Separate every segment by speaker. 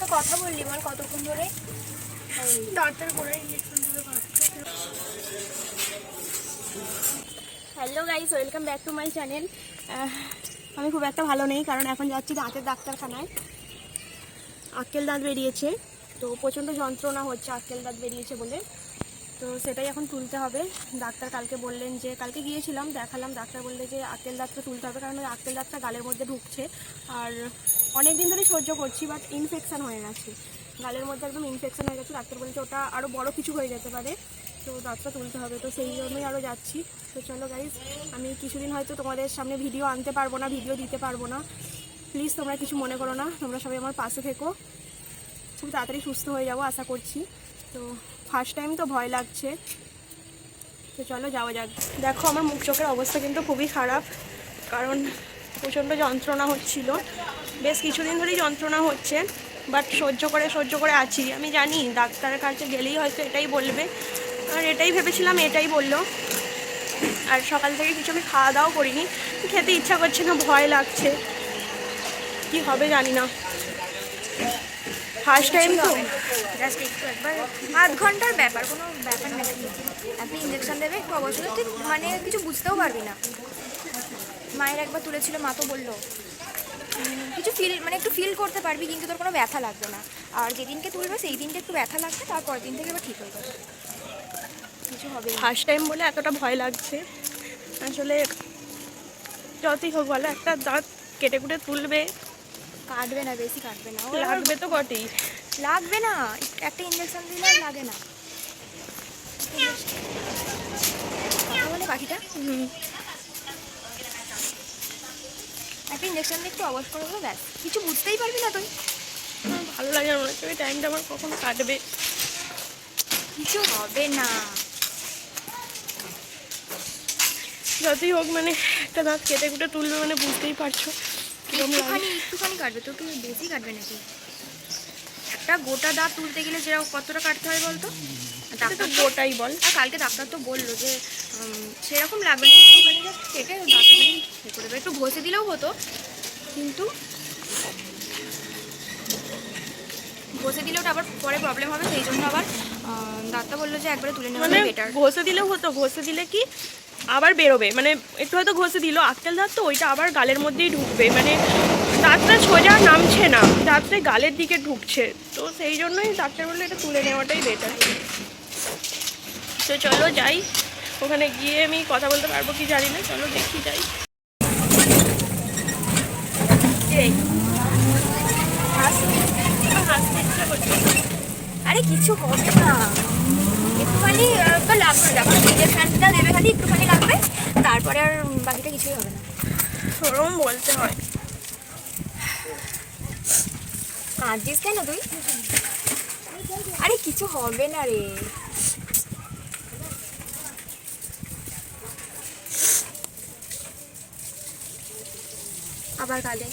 Speaker 1: তো কথা বললি, বল কতক্ষণ ধরে?
Speaker 2: Hello guys welcome back to my channel আমি খুব একটা ভালো নেই, কারণ এখন যাচ্ছি দাঁতের ডাক্তারখানায়। আক্কেল দাঁত বেরিয়েছে, তো প্রচণ্ড যন্ত্রণা হচ্ছে আক্কেল দাঁত বেরিয়েছে বলে। তো সেটাই এখন তুলতে হবে। ডাক্তার কালকে বললেন যে, কালকে গিয়েছিলাম, দেখালাম। ডাক্তার বললে যে, আক্কেল দাঁতটা তুলতে হবে, কারণ ওই আক্কেল দাঁতটা গালের মধ্যে ঢুকছে। আর অনেক দিন ধরেই সহ্য করছি বাট ইনফেকশান হয়ে গেছে। গালের মধ্যে একদম ইনফেকশান হয়ে গেছে। ডাক্তার বলছে ওটা আরও বড় কিছু হয়ে যেতে পারে। তো দাঁতটা তুলতে হবে। তো সেই জন্যই আরও যাচ্ছি। তো চলো গাইজ আমি কিছুদিন হয়তো তোমাদের সামনে ভিডিও আনতে পারব না ভিডিও দিতে পারব না। প্লিজ তোমরা কিছু মনে করো না। তোমরা সবাই আমার পাশে থেকো। খুব তাড়াতাড়ি সুস্থ হয়ে যাব, আশা করছি। তো ফার্স্ট টাইম তো ভয় লাগছে। তো চলো যাওয়া যাক। দেখো আমার মুখ চোখের অবস্থা কিন্তু খুবই খারাপ, কারণ প্রচণ্ড যন্ত্রণা হচ্ছিল। বেশ কিছুদিন ধরেই যন্ত্রণা হচ্ছে বাট সহ্য করে সহ্য করে আছি। আমি জানি ডাক্তারের কাছে গেলেই হয়তো এটাই বলবে। আর এটাই ভেবেছিলাম, এটাই বলল। আর সকাল থেকে কিছু আমি খাওয়া দাওয়াও করিনি। খেতে ইচ্ছা করছে না, ভয় লাগছে। কি হবে জানি না। ফার্স্ট টাইম তো?
Speaker 1: জাস্ট একটু একবার আধ ঘণ্টার ব্যাপার কোনো ব্যাপার না একটা ইঞ্জেকশন দেবে একটু অবশ্যই তুই মানে কিছু বুঝতেও পারবি না। মায়ের একবার তুলেছিল মা তো বলল কিছু ফিল মানে একটু ফিল করতে পারবি কিন্তু তোর কোনো ব্যথা লাগবে না। আর যেদিনকে তুলবে সেই দিনকে একটু ব্যথা লাগবে তারপর দিন থেকে এবার ঠিক হয়ে যাবে। কিছু হবে
Speaker 2: ফার্স্ট টাইম বলে এতটা ভয় লাগছে। আসলে যতই হোক বলো একটা দাঁত কেটে কুটে তুলবে
Speaker 1: কাটবে না বেশি কাটবে না।
Speaker 2: লাগবে তো বটেই।
Speaker 1: লাগবে না। একটা ইঞ্জেকশন দিলে লাগে না। বলে পাখিটা? একটা ইঞ্জেকশন দিয়ে একটু অবশ করে দেবো ব্যাস। কিছু বুঝতেই পারবি না তুই।
Speaker 2: আমার ভালো লাগে না মনে হচ্ছে ওই টাইমটা আমার কখন কাটবে?
Speaker 1: কিছু হবে না।
Speaker 2: যতই হোক মানে একটা দাঁত কেটে কুটে তুলবে মানে বুঝতেই পারছ।
Speaker 1: একটুখানি একটুখানি কাটবে তোর কি বেশি কাটবে নাকি? একটা গোটা দাঁত তুলতে গেলে যেরকম কতটা কাটতে হয় বলতো? ডাক্তার
Speaker 2: গোটাই বল।
Speaker 1: আর কালকে ডাক্তার তো বলল যে সেরকম লাগবে না একটুখানি just কেটে দাঁতটা করে দেবে। একটু ঘষে দিলেও হতো কিন্তু ঘষে দিলে ওটা আবার পরে প্রবলেম হবে সেই জন্য আবার ডাক্তার বলল যে একবারে তুলে নেওয়া
Speaker 2: মানে
Speaker 1: বেটার
Speaker 2: ঘষে দিলেও হতো ঘষে দিলে কি আবার বেরোবে। মানে একটু হয়তো ঘষে দিল। আক্কেল দাঁত তো ওইটা আবার গালের মধ্যেই ঢুকবে। মানে দাঁতটা সোজা নামছে না। দাঁতটা গালের দিকে ঢুকছে। তো সেই জন্যই ডাক্তার বলল, এটা তুলে নেওয়াটাই বেটার তো চলো যাই। ওখানে গিয়ে আমি কথা বলতে পারব কি জানি না। চলো দেখি যাই।
Speaker 1: আরে কিছু হবে না। একটুখানি লাগবে যখন ইঞ্জেকশনটা দেবে খালি একটুখানি লাগবে তারপরে আর বাকিটা কিছুই হবে না।
Speaker 2: ওরম বলতে হয়।
Speaker 1: কাঁদছিস কেন তুই? আরে কিছু হবে না রে। আবার কাঁদে।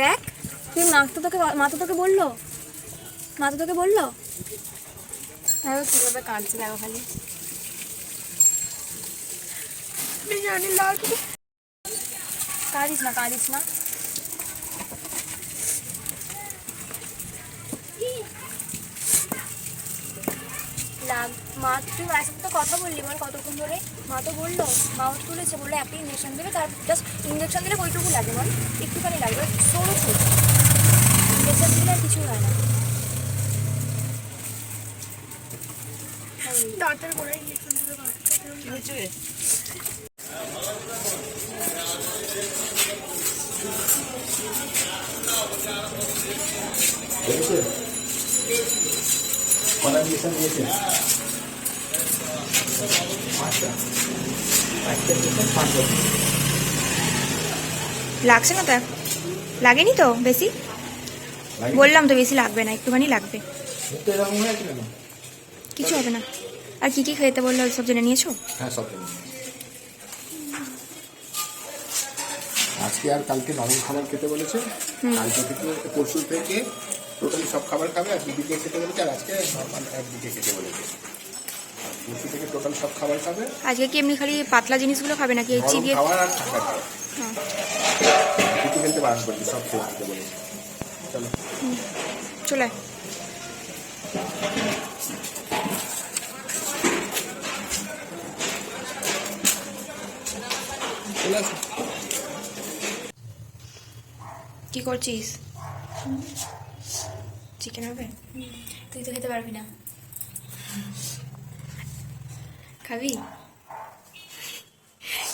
Speaker 1: দেখ তুই মা তো তোকে মা তো তোকে বলল? মা তো তোকে বলল? খালি। না, কাঁদিস না। লাগ, মা, তুই মায়ের সাথে তো কথা বললি বল কতক্ষণ ধরে? মা তো বলল, মা তুলেছে বলল একটা ইঞ্জেকশন দেবে, তার জাস্ট ইঞ্জেকশন দিলে কইটুকু লাগে বল একটুখানি লাগবে সরু ইঞ্জেকশন দিলে কিছু হয় না ওই,
Speaker 3: দাঁতের গোড়ায় ইঞ্জেকশন দিলে
Speaker 1: লাগছে না তো? লাগেনি তো বেশি? বললাম তো বেশি লাগবে না একটুখানি লাগবে। কিছু হবে না। আর কি কি খেতে বলল সব জেনে নিয়েছো?
Speaker 4: হ্যাঁ সব জানি। আজকে আর কালকে নরম খাবার খেতে বলেছে। কালকে থেকে পরশু থেকে টোটালি সব খাবার খাবে আর দিদিকে খেতে বলেছে আর আজকে নর্মাল একদিকে খেতে বলেছে। পরশু থেকে টোটাল সব খাবার খাবে।
Speaker 1: আজকে কি এমনি খালি পাতলা জিনিসগুলো খাবে নাকি এই চিবিয়ে?
Speaker 4: খাবার আর ঠান্ডা খাবার কিছু খেলতে বারণ করছে সব খেয়ে খেতে বলেছে। চলো।
Speaker 1: চলে। কি করছিস? চিকেন হবে? তুই তো খেতে পারবি না। খাবি?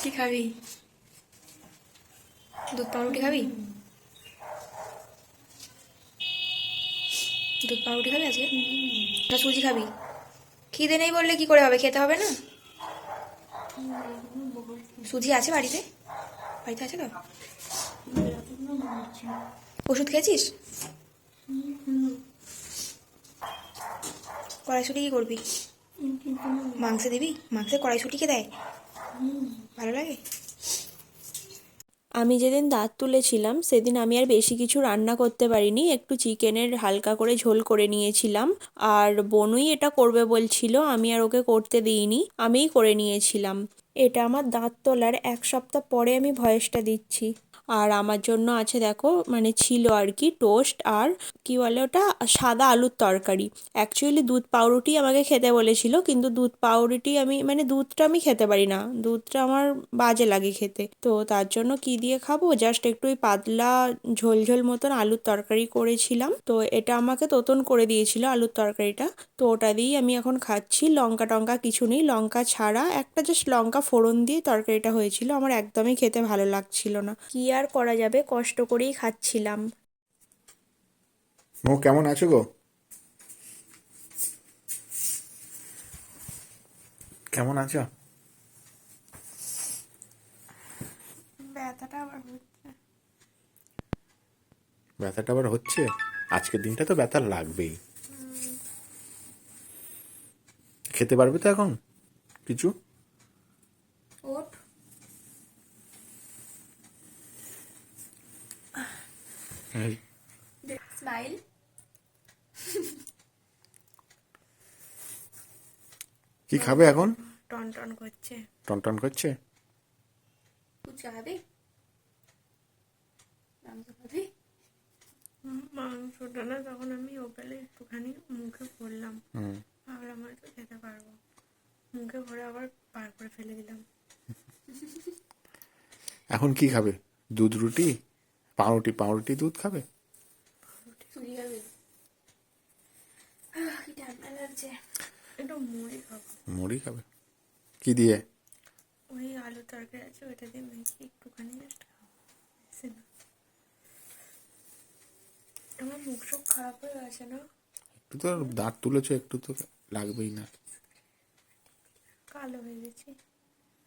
Speaker 1: কি খাবি? দুধ পাউরুটি খাবি? দুধ পাউরুটি খাবি আজকে? না সুজি খাবি। খিদে নেই বললে কি করে হবে? খেতে হবে না? সুজি আছে বাড়িতে? বাড়িতে আছে তো? ওষুধ খেয়েছিস? কড়াইশুটি কি করবি? মাংসে দিবি? মাংসে কড়াইশুটিকে দেয়? ভালো লাগে?
Speaker 5: আমি যেদিন দাঁত তুলেছিলাম, সেদিন আমি আর বেশি কিছু রান্না করতে পারিনি। একটু চিকেনের হালকা করে ঝোল করে নিয়েছিলাম। আর বনুই এটা করবে বলছিল, আমি আর ওকে করতে দিইনি, আমিই করে নিয়েছিলাম। এটা আমার দাঁত তোলার এক সপ্তাহ পরে আমি ভয়েসটা দিচ্ছি। আর আমার জন্য আছে দেখো মানে ছিল আর কি টোস্ট আর কি বলে ওটা? সাদা আলুর তরকারি। অ্যাকচুয়ালি দুধ পাউরুটি আমাকে খেতে বলেছিল, কিন্তু দুধ পাউরুটি আমি মানে দুধটা আমি খেতে পারি না। দুধটা আমার বাজে লাগে খেতে। তো তার জন্য কি দিয়ে খাব? জাস্ট একটু ওই পাতলা ঝোল ঝোল মতন আলুর তরকারি করেছিলাম। তো এটা আমাকে তোতন করে দিয়েছিল আলুর তরকারিটা। তো ওটা দিয়েই আমি এখন খাচ্ছি। লঙ্কা টঙ্কা কিছু নেই। লঙ্কা ছাড়া একটা জাস্ট লঙ্কা ফোড়ন দিয়ে তরকারিটা হয়েছিল। আমার একদমই খেতে ভালো লাগছিল না। কি আর করা যাবে কষ্ট করেই খাচ্ছিলাম।
Speaker 4: মো কেমন আছো গো? কেমন আছো?
Speaker 3: ব্যথাটা আবার হচ্ছে।
Speaker 4: ব্যথাটা আবার হচ্ছে? আজকের দিনটা তো ব্যথা লাগবেই। খেতে পারবে তো এখন? কিছু?
Speaker 1: ওট। স্মাইল
Speaker 4: কি খাবে এখন?
Speaker 5: টন টন করছে।
Speaker 4: টনটন করছে?
Speaker 1: ফুচকা খাবি? মাংস খাবি?
Speaker 3: মাংসটা না তখন আমি ওপেলে একটুখানি মুখে ভরলাম
Speaker 4: হুম।
Speaker 3: ভাবলাম হয়তো খেতে পারব। মুখে ভরে আবার বার করে ফেলে দিলাম।
Speaker 4: এখন কি খাবে? দুধ রুটি? পাউরুটি পাউরুটি দুধ খাবে?
Speaker 3: মুড়ি খাব।
Speaker 4: মুড়ি খাবে? কি দিয়ে?
Speaker 3: ওই আলু তরকারি আছে ওইটা দিয়ে মেখে একটুখানি জাস্ট আমার মুখ সব খারাপ হয়ে গেছে না?
Speaker 4: একটু তো দাঁত তুলেছো একটু তো লাগবেই না।
Speaker 3: কালো হয়ে গেছে।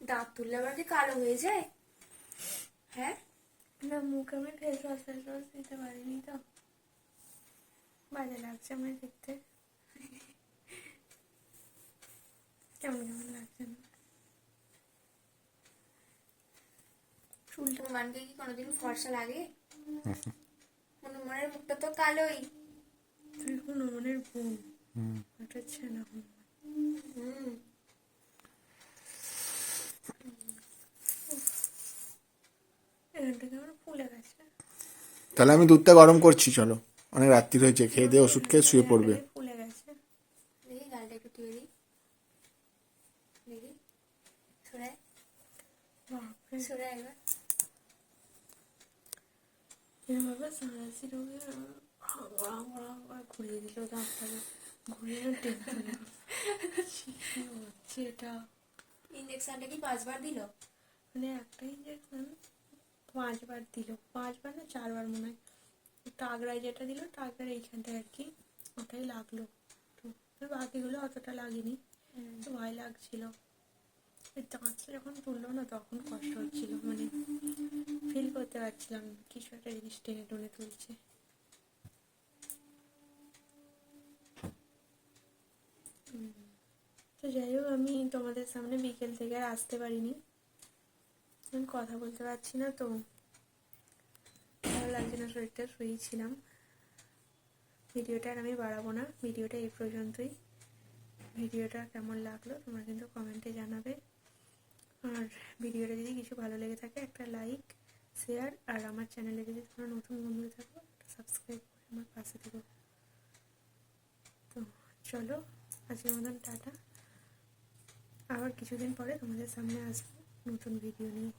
Speaker 1: দাঁত তুললে আবার কি কালো হয়ে যায়? হ্যাঁ?
Speaker 3: না মুখে আমি ফেস ওয়াশ ফেস ওয়াশ দিতে পারিনি তো। বাজে লাগছে আমার দেখতে। কেমন কেমন লাগছে? না
Speaker 1: চুলটা মানকে কি কোনোদিন ফর্সা লাগে? হনুমানের মুখটা তো কালোই।
Speaker 3: তুই হনুমানের বোন। হচ্ছে না হনুমান।
Speaker 1: হুম।
Speaker 3: এখান থেকে আমার ফুলে গেছে।
Speaker 4: তাহলে আমি দুধটা গরম করছি চলো। অনেক রাত্রি হয়েছে খেয়ে দিয়ে ওষুধ খেয়ে শুয়ে পড়বে।
Speaker 3: ফুলে গেছে।
Speaker 1: দেখি গালটা একটু তুলে দিই। দেখি সরে। সরে একবার।
Speaker 3: এভাবে সাঁড়াশি রোগে হাওড়া হাওড়া ঘুরিয়ে দিল ডাক্তারে। ঘুরিয়ে টেনশন কি হচ্ছে এটা?
Speaker 1: ইঞ্জেকশনটা কি পাঁচবার দিল?
Speaker 3: মানে একটা ইঞ্জেকশন পাঁচবার দিল। পাঁচবার না চারবার মনে হয়। টাগরায় যেটা দিল টাগরার এইখানটায় আর কি ওটাই লাগল। তো বাকিগুলো অতটা লাগেনি। তো ভয় লাগছিল। দাঁতটা যখন তুললো না তখন কষ্ট হচ্ছিল। মানে ফিল করতে পারছিলাম কিছু একটা জিনিস টেনে টেনে তুলছে। তো যাই হোক আমি তোমাদের সামনে বিকেল থেকে আর আসতে পারিনি। কথা বলতে পারছি না তো। ভালো লাগছে না শরীরটা শুয়েছিলাম ভিডিওটা আর আমি বাড়াবো না, ভিডিওটা এই পর্যন্তই। ভিডিওটা কেমন লাগল তোমরা কিন্তু কমেন্টে জানাবে। আর ভিডিওটা যদি কিছু ভালো লেগে থাকে একটা লাইক শেয়ার আর আমার চ্যানেলে যদি তোমরা নতুন বন্ধু থাকো সাবস্ক্রাইব করে আমার পাশে থেকো। চলো, আজকের মতন টাটা। আবার কিছুদিন পরে তোমাদের সামনে আসব। নতুন ভিডিও নিয়ে।